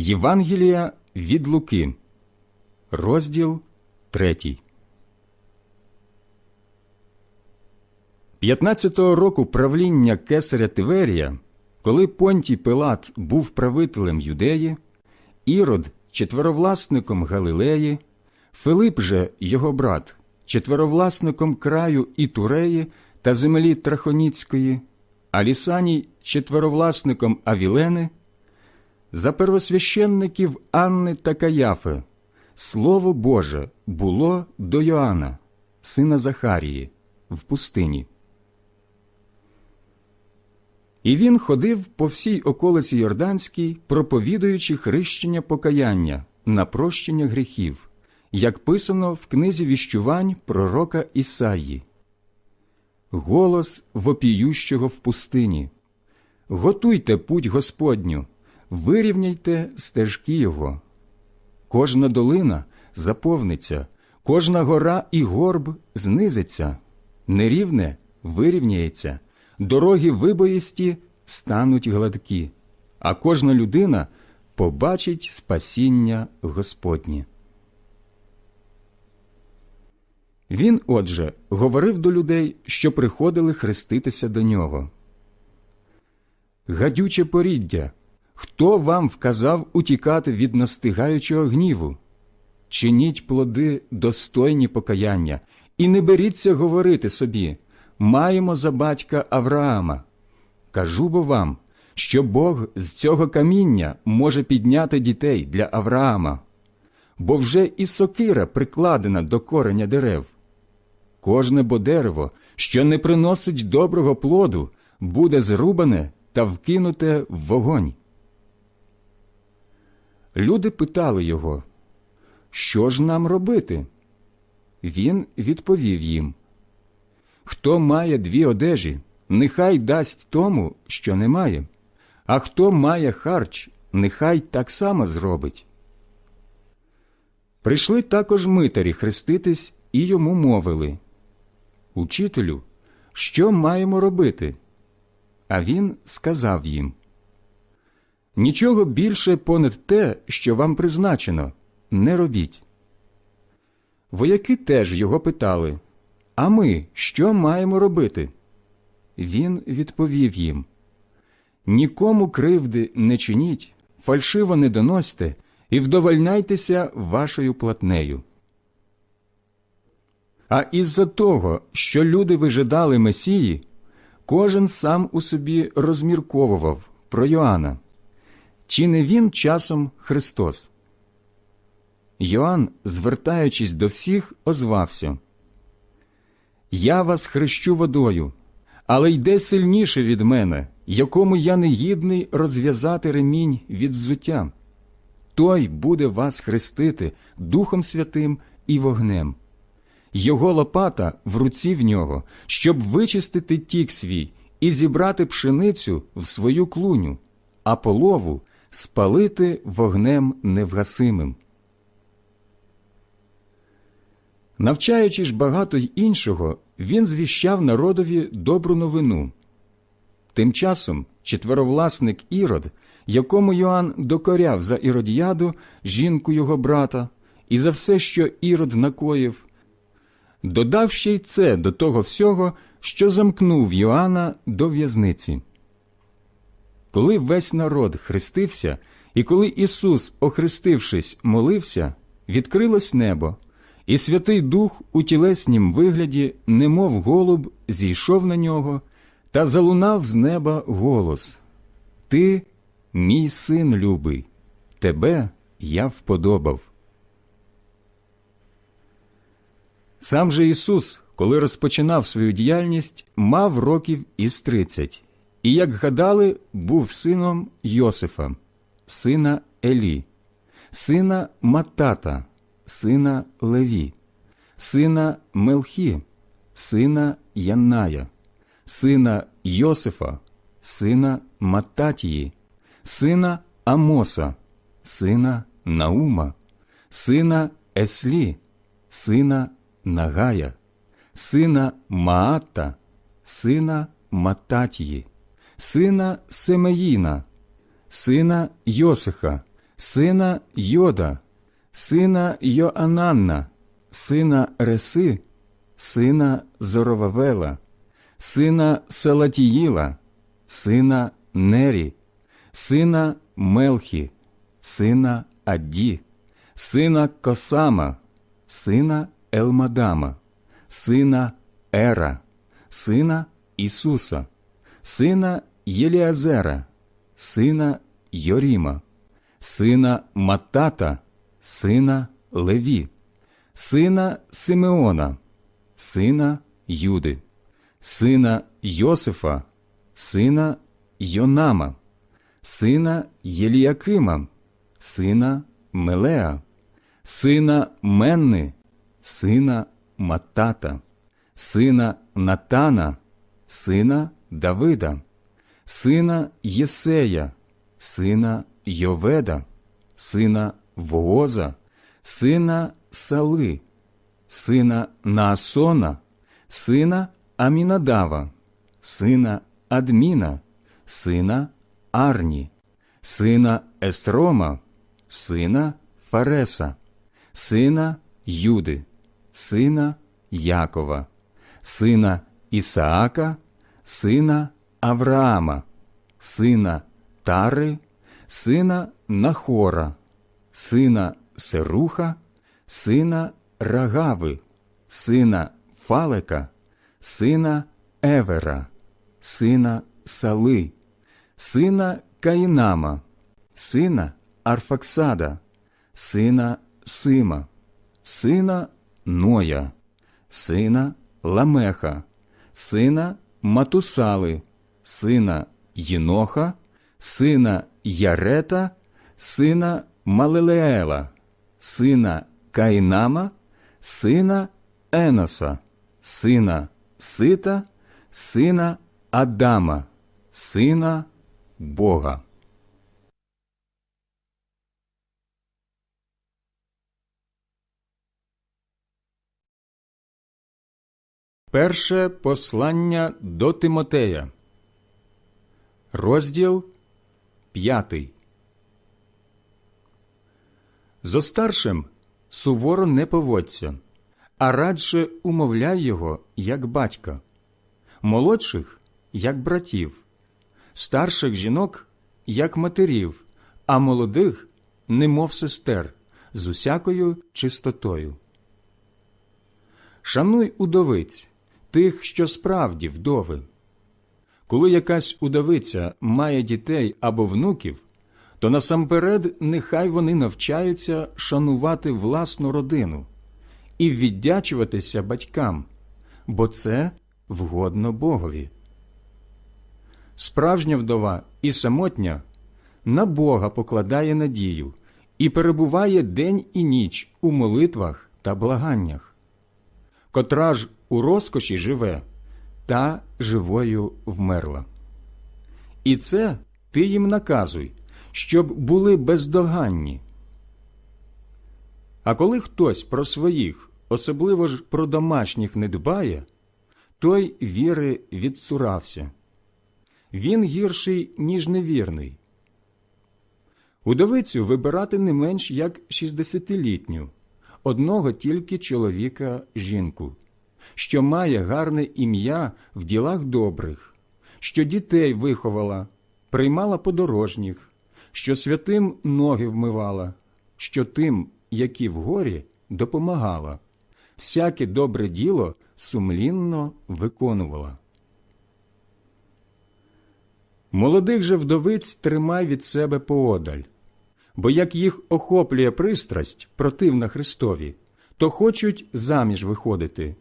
Євангелія від Луки, розділ 3. 15-го року правління кесаря Тиверія, коли Понтій Пилат був правителем Юдеї, Ірод четверовласником Галилеї, Филип же його брат, четверовласником краю Ітуреї та землі Трахоніцької, а Лісаній четверовласником Авілени, за первосвященників Анни та Каяфи, Слово Боже було до Йоанна, сина Захарії, в пустині. І він ходив по всій околиці Йорданській, проповідуючи хрещення покаяння на прощення гріхів, як писано в книзі віщувань пророка Ісаї. Голос вопіющого в пустині. Готуйте путь Господню, вирівняйте стежки Його. Кожна долина заповниться, кожна гора і горб знизиться, нерівне вирівняється дороги вибоїсті стануть гладкі, а кожна людина побачить спасіння Господнє. Він, отже, говорив до людей, що приходили хреститися до нього. Гадюче поріддя, хто вам вказав утікати від настигаючого гніву? Чиніть плоди достойні покаяння, і не беріться говорити собі маємо за батька Авраама. Кажу бо вам, що Бог з цього каміння може підняти дітей для Авраама, бо вже і сокира прикладена до кореня дерев. Кожне бо дерево, що не приносить доброго плоду, буде зрубане та вкинуте в вогонь. Люди питали його, що ж нам робити? Він відповів їм Хто має дві одежі, нехай дасть тому, що не має, а хто має харч, нехай так само зробить. Прийшли також митарі хреститись і йому мовили Учителю, що маємо робити? А він сказав їм Нічого більше понад те, що вам призначено, не робіть. Вояки теж його питали а ми що маємо робити? Він відповів їм Нікому кривди не чиніть, фальшиво не доносьте і вдовольняйтеся вашою платнею. А із-за того, що люди вижидали Месії, кожен сам у собі розмірковував про Йоанна. Чи не він часом Христос? Йоанн, звертаючись до всіх, озвався я вас хрещу водою, але йде сильніше від мене, якому я не гідний розв'язати ремінь від взуття. Той буде вас хрестити Духом Святим і вогнем. Його лопата в руці в нього, щоб вичистити тік свій і зібрати пшеницю в свою клуню, а полову спалити вогнем невгасимим. Навчаючи ж багато й іншого, він звіщав народові добру новину. Тим часом четверовласник Ірод, якому Йоанн докоряв за Іродіаду, жінку його брата, і за все, що Ірод накоїв, додав ще й це до того всього, що замкнув Йоанна до в'язниці. Коли весь народ хрестився, і коли Ісус, охрестившись, молився, відкрилось небо. І Святий Дух у тілеснім вигляді, немов голуб, зійшов на нього та залунав з неба голос Ти, мій син любий, тебе я вподобав. Сам же Ісус, коли розпочинав свою діяльність, мав років із тридцять, і, як гадали, був сином Йосифа, сина Елі, сина Матата сина Леві, сина Мелхі, сина Янная, сина Йосифа, сина Мататії, сина Амоса, сина Наума, сина Еслі, сина Нагая, сина Маата, сина Мататії, сина Семеїна, сина Йосиха, сина Йода, сина Йоананна, сина Реси, сина Зоровавела, сина Салатіїла, сина Нері, сина Мелхі, сина Адді, сина Косама, сина Елмадама, сина Ера, сина Ісуса, сина Єліазера, сина Йоріма, сина Матата, сина Леві, сина Симеона, сина Юди, сина Йосифа, сина Йонама, сина Єліякима, сина Мелеа, сина Менни, сина Матата, сина Натана, сина Давида, сина Єсея, сина Йоведа, сина Вооза, сина Сали, сина Наасона, сина Амінадава, сина Адміна, сина Арні, сина Есрома, сина Фареса, сина Юди, сина Якова, сина Ісаака, сина Авраама, сина Тари, сина Нахора, сина Серуха, сина Рагави, сина Фалека, сина Евера, сина Сали, сина Каїнама, сина Арфаксада, сина Сима, сина Ноя, сина Ламеха, сина Матусали, сина Єноха, сина Ярета, сина Малилеела, сина Каїнама, сина Еноса, сина Сита, сина Адама, сина Бога. Перше послання до Тимотея, розділ п'ятий. Зо старшим суворо не поводься, а радше умовляй його, як батька, молодших, як братів, старших жінок, як матерів, а молодих, немов сестер, з усякою чистотою. Шануй удовиць, тих, що справді вдови. Коли якась удовиця має дітей або внуків, то насамперед нехай вони навчаються шанувати власну родину і віддячуватися батькам, бо це вгодно Богові. Справжня вдова і самотня на Бога покладає надію і перебуває день і ніч у молитвах та благаннях, котра ж у розкоші живе, та живою вмерла. І це ти їм наказуй, щоб були бездоганні. А коли хтось про своїх, особливо ж про домашніх не дбає, той віри відсурався. Він гірший, ніж невірний. Удовицю вибирати не менш як шістдесятилітню, одного тільки чоловіка жінку, що має гарне ім'я в ділах добрих, що дітей виховала, приймала подорожніх, що святим ноги вмивала, що тим, які в горі, допомагала, всяке добре діло сумлінно виконувала. Молодих же вдовиць тримай від себе поодаль, бо як їх охоплює пристрасть противна Христові, то хочуть заміж виходити,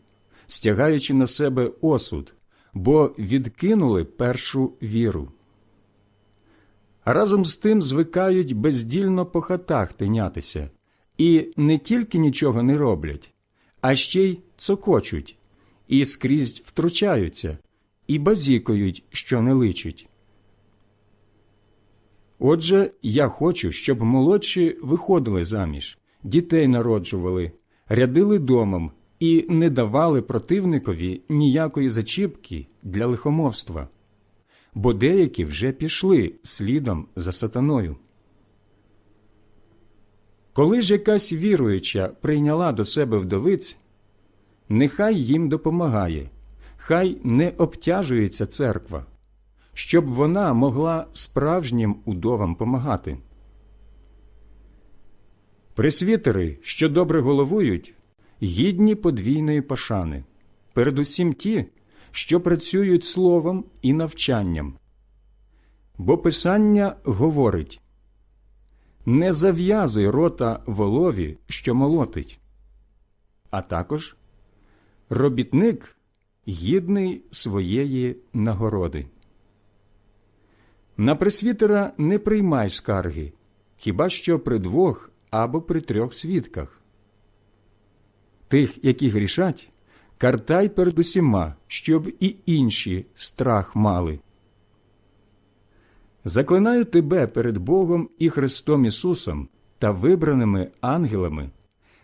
стягаючи на себе осуд, бо відкинули першу віру. Разом з тим звикають бездільно по хатах тинятися, і не тільки нічого не роблять, а ще й цокочуть, і скрізь втручаються, і базікають, що не личить. Отже, я хочу, щоб молодші виходили заміж, дітей народжували, рядили домом і не давали противникові ніякої зачіпки для лихомовства, бо деякі вже пішли слідом за сатаною. Коли ж якась віруюча прийняла до себе вдовиць, нехай їм допомагає, хай не обтяжується церква, щоб вона могла справжнім удовам помагати. Пресвітери, що добре головують, гідні подвійної пошани, передусім ті, що працюють словом і навчанням. Бо Писання говорить не зав'язуй рота волові, що молотить, а також робітник гідний своєї нагороди. На пресвітера не приймай скарги, хіба що при двох або при трьох свідках. Тих, які грішать, картай перед усіма, щоб і інші страх мали. Заклинаю тебе перед Богом і Христом Ісусом та вибраними ангелами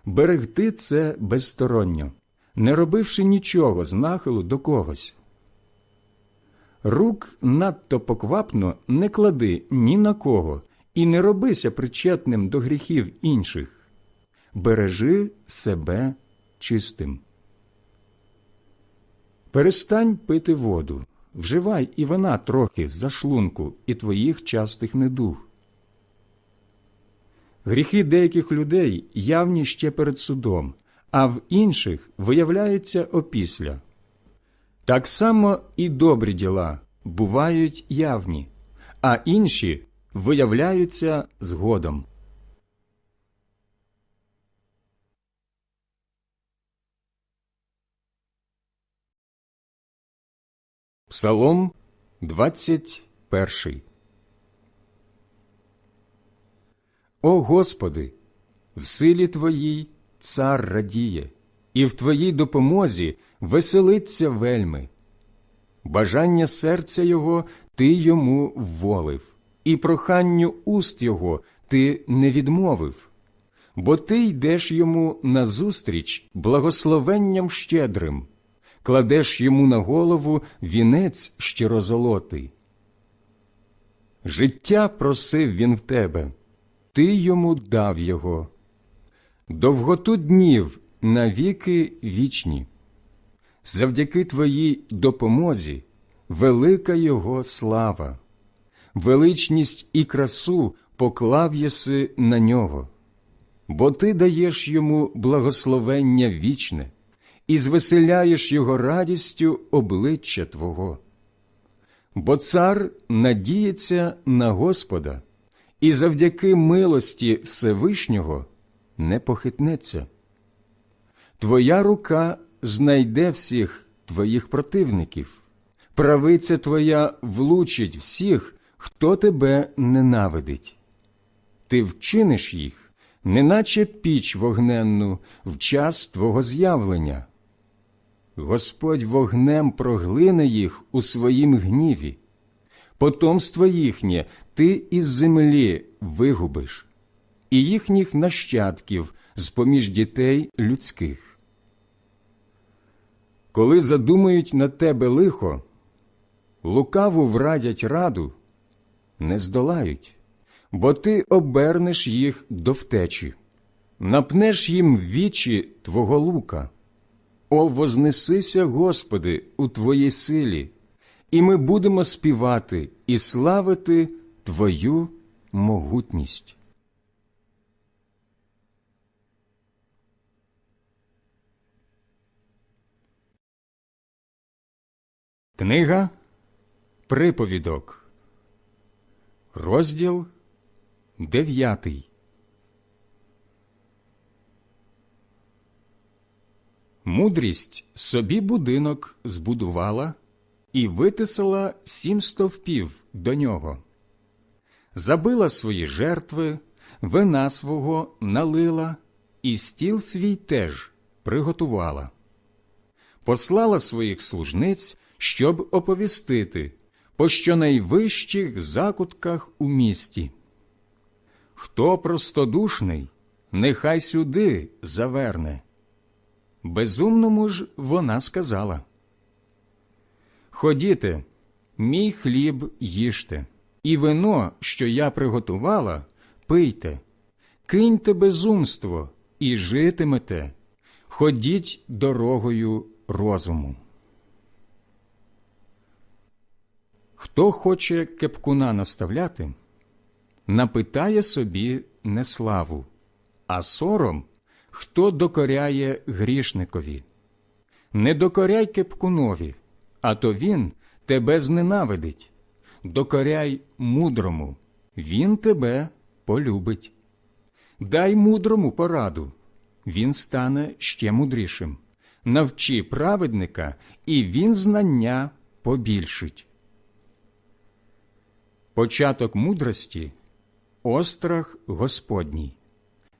берегти це безсторонньо, не робивши нічого з нахилу до когось. Рук надто поквапно не клади ні на кого і не робися причетним до гріхів інших. Бережи себе чистим. Перестань пити воду, вживай і вона трохи за шлунку і твоїх частих недуг. Гріхи деяких людей явні ще перед судом, а в інших виявляються опісля. Так само і добрі діла бувають явні, а інші виявляються згодом. Псалом 21 О Господи, в силі Твоїй цар радіє, і в Твоїй допомозі веселиться вельми. Бажання серця Його Ти йому вволив, і проханню уст Його Ти не відмовив, бо Ти йдеш йому назустріч благословенням щедрим кладеш йому на голову вінець щирозолотий. Життя просив він в тебе, ти йому дав його, довготу днів навіки вічні. Завдяки твоїй допомозі велика його слава, величність і красу поклав єси на нього, бо ти даєш йому благословення вічне і звеселяєш його радістю обличчя Твого. Бо цар надіється на Господа, і завдяки милості Всевишнього не похитнеться. Твоя рука знайде всіх твоїх противників, правиця твоя влучить всіх, хто тебе ненавидить. Ти вчиниш їх, неначе піч вогненну в час твого з'явлення. Господь вогнем проглине їх у своїм гніві, потомство їхнє ти із землі вигубиш, і їхніх нащадків з поміж дітей людських. Коли задумають на тебе лихо, лукаву врадять раду, не здолають, бо ти обернеш їх до втечі, напнеш їм вічі твого лука. О, вознесися, Господи, у Твоїй силі, і ми будемо співати і славити Твою могутність. Книга Приповідок, розділ дев'ятий. Мудрість собі будинок збудувала і витисала сім стовпів до нього, забила свої жертви, вина свого налила, і стіл свій теж приготувала, послала своїх служниць, щоб оповістити по щонайвищих закутках у місті. Хто простодушний, нехай сюди заверне. Безумному ж вона сказала. Ходіте, мій хліб їжте, і вино, що я приготувала, пийте, киньте безумство і житимете, ходіть дорогою розуму. Хто хоче кепкуна наставляти, напитає собі неславу, а сором хто докоряє грішникові. Не докоряй кепкунові, а то він тебе зненавидить. Докоряй мудрому, він тебе полюбить. Дай мудрому пораду, він стане ще мудрішим. Навчи праведника, і він знання побільшить. Початок мудрості острах Господній,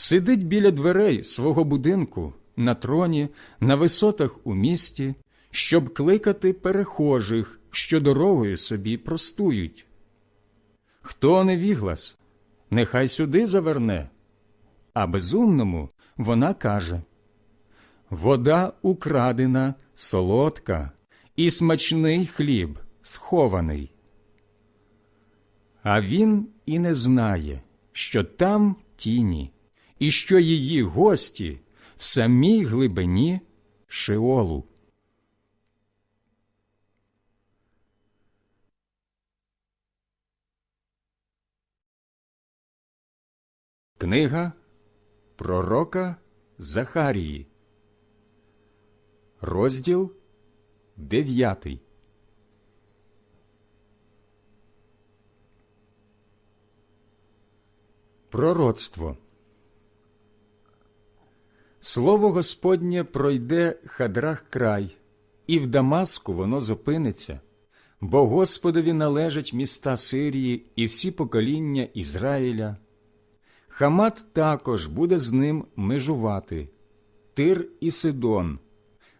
Сидить біля дверей свого будинку, на троні, на висотах у місті, щоб кликати перехожих, що дорогою собі простують. Хто не віглас, нехай сюди заверне, а безумному вона каже Вода украдена, солодка, і смачний хліб схований. А він і не знає, що там тіні, і що її гості в самій глибині Шеолу. Книга Пророка Захарії, розділ дев'ятий. Пророцтво Слово Господнє пройде хадрах край, і в Дамаску воно зупиниться, бо Господові належать міста Сирії і всі покоління Ізраїля. Хамат також буде з ним межувати, Тир і Сидон,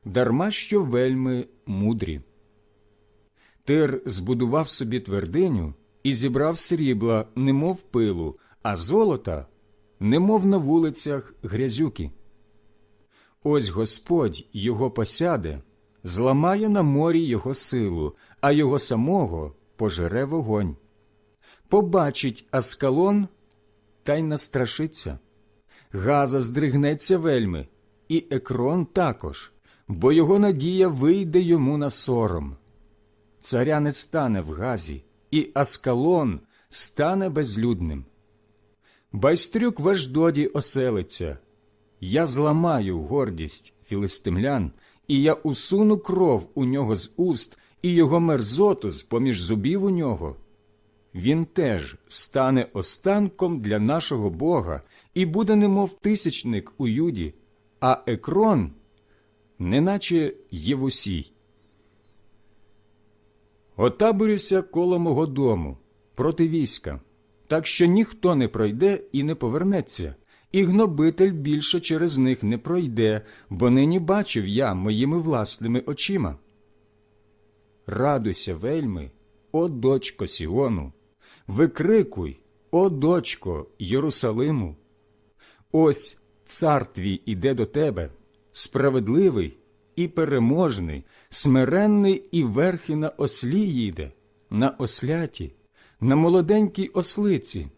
дарма що вельми мудрі. Тир збудував собі твердиню і зібрав срібла, немов пилу, а золота, немов на вулицях грязюки. Ось Господь його посяде, зламає на морі його силу, а його самого пожере вогонь. Побачить Аскалон та й настрашиться. Газа здригнеться вельми, і екрон також, бо його надія вийде йому на сором. Царя не стане в газі, і Аскалон стане безлюдним. Байстрюк в Аждоді оселиться. Я зламаю гордість філистимлян, і я усуну кров у нього з уст, і його мерзоту з поміж зубів у нього. Він теж стане останком для нашого Бога і буде немов тисячник у юді, а екрон, неначе Євусій. Отаборюся коло мого дому проти війська, так що ніхто не пройде і не повернеться, і гнобитель більше через них не пройде, бо нині бачив я моїми власними очима. Радуйся вельми, о дочко Сіону, викрикуй, о дочко Єрусалиму. Ось цар твій іде до тебе, справедливий і переможний, смиренний і верхи на ослі їде, на осляті, на молоденькій ослиці.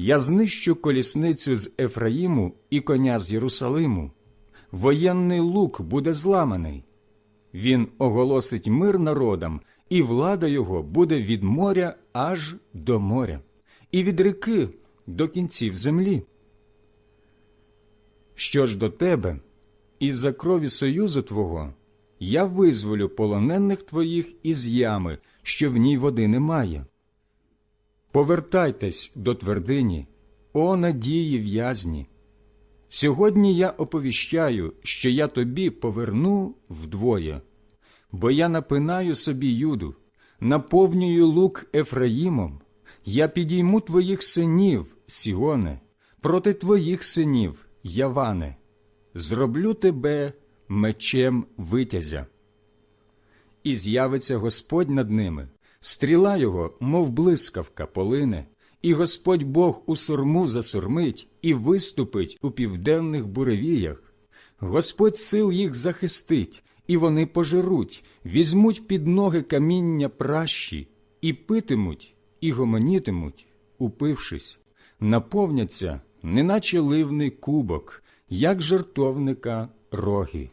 Я знищу колісницю з Ефраїму і коня з Єрусалиму. Воєнний лук буде зламаний. Він оголосить мир народам, і влада його буде від моря аж до моря, і від ріки до кінців землі. Що ж до тебе, із за крові союзу твого, я визволю полонених твоїх із ями, що в ній води немає. Повертайтесь до твердині, о надії в'язні. Сьогодні я оповіщаю, що я тобі поверну вдвоє, бо я напинаю собі юду, наповнюю лук Ефраїмом, я підійму твоїх синів, Сіоне, проти твоїх синів, Яване, зроблю тебе мечем витязя. І з'явиться Господь над ними, стріла його, мов блискавка, полине, і Господь Бог у сурму засурмить і виступить у південних буревіях. Господь сил їх захистить, і вони пожируть, візьмуть під ноги каміння пращі, і питимуть, і гомонітимуть, упившись, наповняться, неначе ливний кубок, як жертовника роги.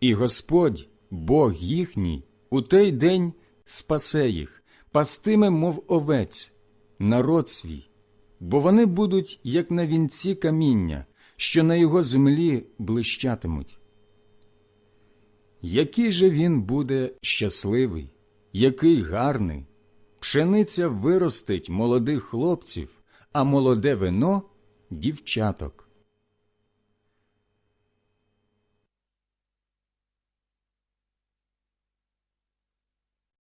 І Господь, Бог їхній, у той день спасе їх, пастиме, мов овець, народ свій, бо вони будуть, як на вінці каміння, що на його землі блищатимуть. Який же він буде щасливий, який гарний, пшениця виростить молодих хлопців, а молоде вино дівчаток.